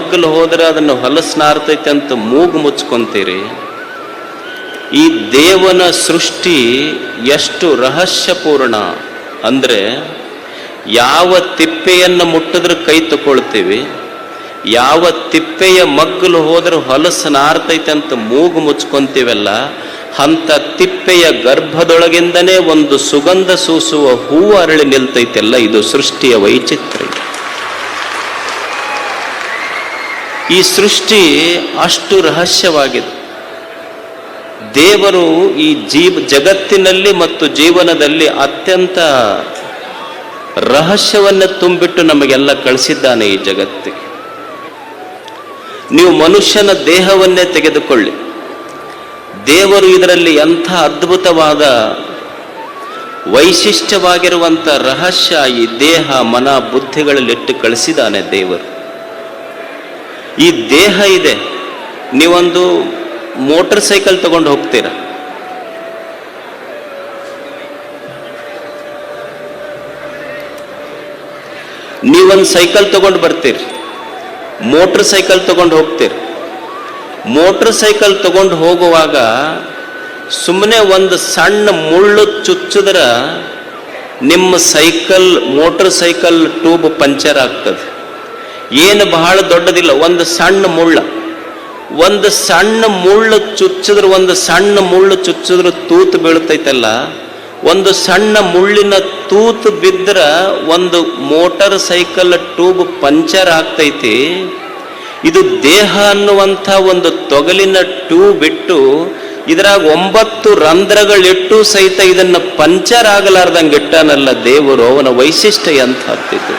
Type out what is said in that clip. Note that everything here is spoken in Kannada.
ಮಗ್ಗಲು ಹೋದ್ರೆ ಅದನ್ನು ಅಂತ ಮೂಗು ಮುಚ್ಕೊಂತೀರಿ. ಈ ದೇವನ ಸೃಷ್ಟಿ ಎಷ್ಟು ರಹಸ್ಯಪೂರ್ಣ ಅಂದ್ರೆ ಯಾವ ತಿಪ್ಪೆಯನ್ನು ಮುಟ್ಟಿದ್ರೆ ಕೈ ತಗೊಳ್ತೀವಿ, ಯಾವ ತಿಪ್ಪೆಯ ಮಗ್ಗಲು ಹೋದ್ರೆ ಹೊಲಸು ನಾರ್ತೈತೆ ಅಂತ ಮೂಗು ಮುಚ್ಕೊಂತೀವಲ್ಲ ಅಂಥ ತಿಪ್ಪೆಯ ಗರ್ಭದೊಳಗಿಂದನೇ ಒಂದು ಸುಗಂಧ ಸೂಸುವ ಹೂ ಅರಳಿ ನಿಲ್ತೈತೆಲ್ಲ ಇದು ಸೃಷ್ಟಿಯ ವೈಚಿತ್ರ್ಯ. ಈ ಸೃಷ್ಟಿ ಅಷ್ಟು ರಹಸ್ಯವಾಗಿದೆ. ದೇವರು ಈ ಜೀವ ಜಗತ್ತಿನಲ್ಲಿ ಮತ್ತು ಜೀವನದಲ್ಲಿ ಅತ್ಯಂತ ರಹಸ್ಯವನ್ನ ತುಂಬಿಟ್ಟು ನಮಗೆಲ್ಲ ಕಳಿಸಿದ್ದಾನೆ ಈ ಜಗತ್ತಿಗೆ. ನೀವು ಮನುಷ್ಯನ ದೇಹವನ್ನೇ ತೆಗೆದುಕೊಳ್ಳಿ. ದೇವರು ಇದರಲ್ಲಿ ಎಂಥ ಅದ್ಭುತವಾದ ವೈಶಿಷ್ಟ್ಯವಾಗಿರುವಂಥ ರಹಸ್ಯ ಈ ದೇಹ ಮನ ಬುದ್ಧಿಗಳಲ್ಲಿಟ್ಟು ಕಳಿಸಿದ್ದಾನೆ ದೇವರು. ಈ ದೇಹ ಇದೆ. ನೀವೊಂದು ಮೋಟರ್ ಸೈಕಲ್ ತಗೊಂಡು ಹೋಗ್ತೀರಾ? ನೀವೊಂದು ಸೈಕಲ್ ತಗೊಂಡು ಬರ್ತೀರಿ. ಮೋಟರ್ ಸೈಕಲ್ ತಗೊಂಡು ಹೋಗ್ತೀರಿ. ಮೋಟರ್ ಸೈಕಲ್ ತಗೊಂಡು ಹೋಗುವಾಗ ಸುಮ್ಮನೆ ಒಂದು ಸಣ್ಣ ಮುಳ್ಳು ಚುಚ್ಚಿದ್ರೆ ನಿಮ್ಮ cycle, motor cycle tube puncture ಆಗ್ತದೆ. ಏನು ಬಹಳ ದೊಡ್ಡದಿಲ್ಲ, ಒಂದು ಸಣ್ಣ ಮುಳ್ಳ. ಒಂದು ಸಣ್ಣ ಮುಳ್ಳು ಚುಚ್ಚಿದ್ರೆ, ಒಂದು ಸಣ್ಣ ಮುಳ್ಳು ಚುಚ್ಚಿದ್ರೆ ತೂತು ಬೀಳ್ತೈತಲ್ಲ, ಒಂದು ಸಣ್ಣ ಮುಳ್ಳಿನ ತೂತು ಬಿದ್ದರೆ ಒಂದು ಮೋಟರ್ ಸೈಕಲ್ ಟ್ಯೂಬ್ ಪಂಚರ್ ಆಗ್ತೈತಿ. ಇದು ದೇಹ ಅನ್ನುವಂಥ ಒಂದು ತೊಗಲಿನ ಟೂ ಬಿಟ್ಟು ಇದರಾಗ ಒಂಬತ್ತು ರಂಧ್ರಗಳಿಟ್ಟು ಸಹಿತ ಇದನ್ನು ಪಂಚರ್ ಆಗಲಾರ್ದಂಗೆ ಇಟ್ಟಾನಲ್ಲ ದೇವರು, ಅವನ ವೈಶಿಷ್ಟ್ಯ ಅಂತ ಎಂಥದ್ದಿದ್ದು